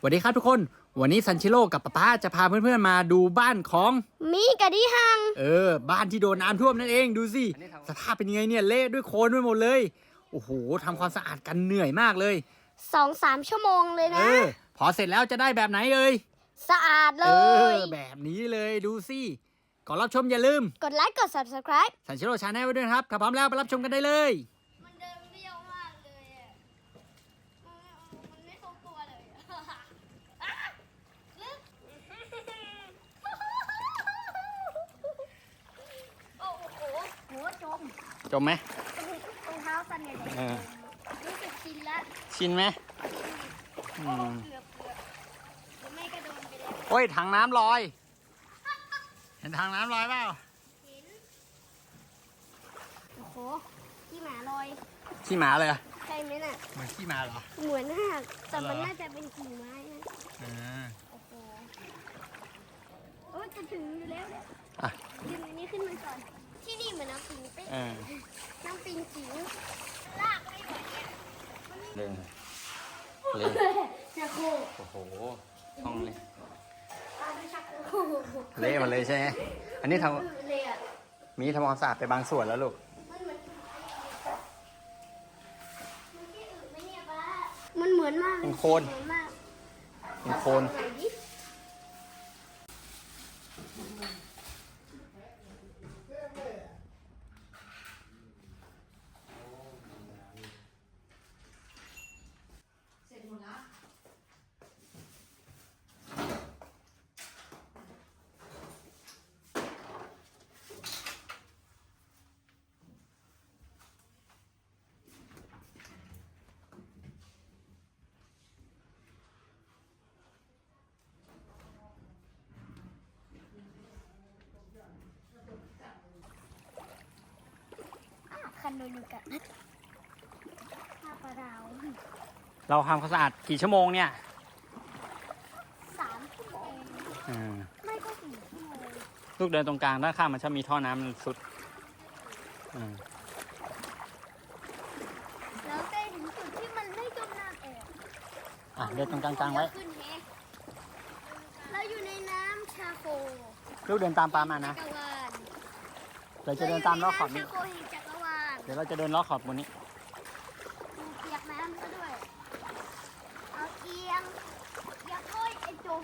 สวัสดีครับทุกคน วันนี้ซันชิโร่กับป๊าป๊าจะพาเพื่อนๆมาดูบ้านของ มีกะดิหัง เออ บ้านที่โดนน้ำท่วมนั่นเองดูสิ สภาพเป็นยังไงเนี่ยเละด้วยโคลนไปหมดเลย โอ้โหทำความสะอาดกันเหนื่อยมากเลย สองสามชั่วโมงเลยเอนะ อ พอเสร็จแล้วจะได้แบบไหนเอ่ยสะอาดเลเอยอแบบนี้เลยดูสิก่อนรับชมอย่าลืมกดไลค์กด subscribe ซันชิโร่ชาแนลไว้ด้วยนะครับถ้าพร้อมแล้วไปรับชมกันได้เลย มันเดินเบี้ยวมากเลยอะ มันไม่ทรงตัวเลยโอ้โหโห จมจมไหมรองเท้าสั่นเลยเออรู้สึกชินแล้วชินไหมอืโอ้มเกือบเกือบหรือไม่ก็โดนไปแล้วโอ้ยถังน้ำลอย เห็นถังน้ำลอยเปล่าเห็นโอ้โหที่หมาลอยขี้หมาเลยอะใช่ไหมน่ะ เหมือนขี้หมาเหรอเหมือนมากแต่มันเหรอน่าจะเป็นกิ่งไม้นะอ่าโอ้โหโอ้ยจะถึงอยู่แล้วเนี่ยอะ ดึงอันนี้ขึ้นมาก่อน ที่นี่เหมือนน้ำปิงเป๊ะเออน้ำปิงจิ๋วลากไม่ไหวอะเล่นเล่นชักโครกโอ้โหห้องเลยตาไปชักโครกเละหมาเลยใช่ไหมอันนี้ทเลยอะำมีทำความสะอาดไปบางส่วนแล้วลูกมันเหมือนมันที่อื่นไหมเนี่ยป้ามันเหมือนมากเป็นโคลนเหมือนมากเป็นโคลน ไหนดิ อะคันโดนูกันข้าปลาดาวเราทำความสะอาดกี่ชั่วโมงเนี่ยสามชั่วโมงอืมไม่ก็สี่ชั่วโมงลูกเดินตรงกลางด้านข้างมันชอบมีท่อน้ำมันสุดอืมแล้วใกล้ถึงจุดที่มันไม่จมน้ำเองอะเดินตรงกลางๆไว้ ขึ้นแฮะเราอยู่ในน้ำชาโคลูกเดินตามปามานะ จักรวาลเราจะเดินตามล้อขอบนี้นี้ชาโคแห่งจักรวาล เดี๋ยวเราจะเดินล้อขอบบนนี้ดูเปียกน้ำซะด้วย เอาเอียงเอียงโอ้ยไอ้จม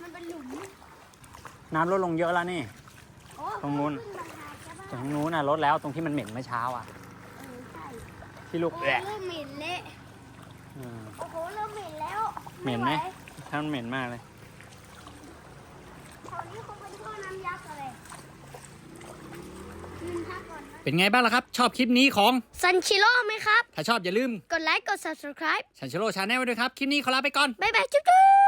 มันเป็นหลุมน้ำลดลงเยอะแล้วนี่ โอ้ตรงนู้น ขึ้มาหาใช่ปะตรงนู้นน่ะลดแล้วตรงที่มันเหม็นเมื่อเช้าอะ เออใช่ที่ลูกโอ้แหละเริ่มเหม็นเละอืม โอ้โหเริ่มเหม็นแล้วเหม็นไหม ว ถ้ามันเหม็นมากเลย แถวนี้คงเป็นท่อน้ำยักษ์อะไรยืนพักก่อนนะ เป็นไงบ้างล่ะครับ ชอบคลิปนี้ของซันชิโร่ไหมครับ ถ้าชอบอย่าลืม กดไลค์ กด subscribe ชันชโร่ชาแนลไว้ด้วยครับ คลิปนี้ขอลาไปก่อน บ๊ายบายจุ๊บจุ๊บ